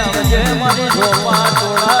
આવજે મારી ઝોપા તોડા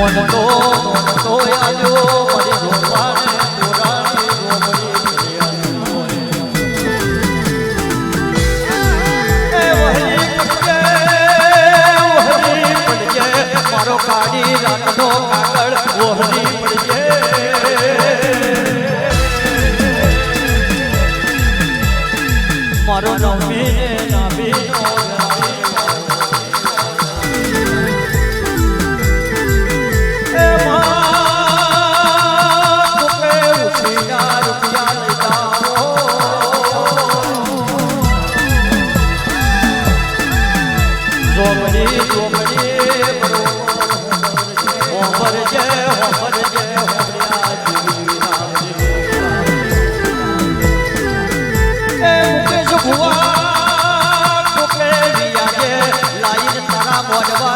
મન તો મન તો આલ્યો કાળી રાતનો ઓહરી પડજે Buat.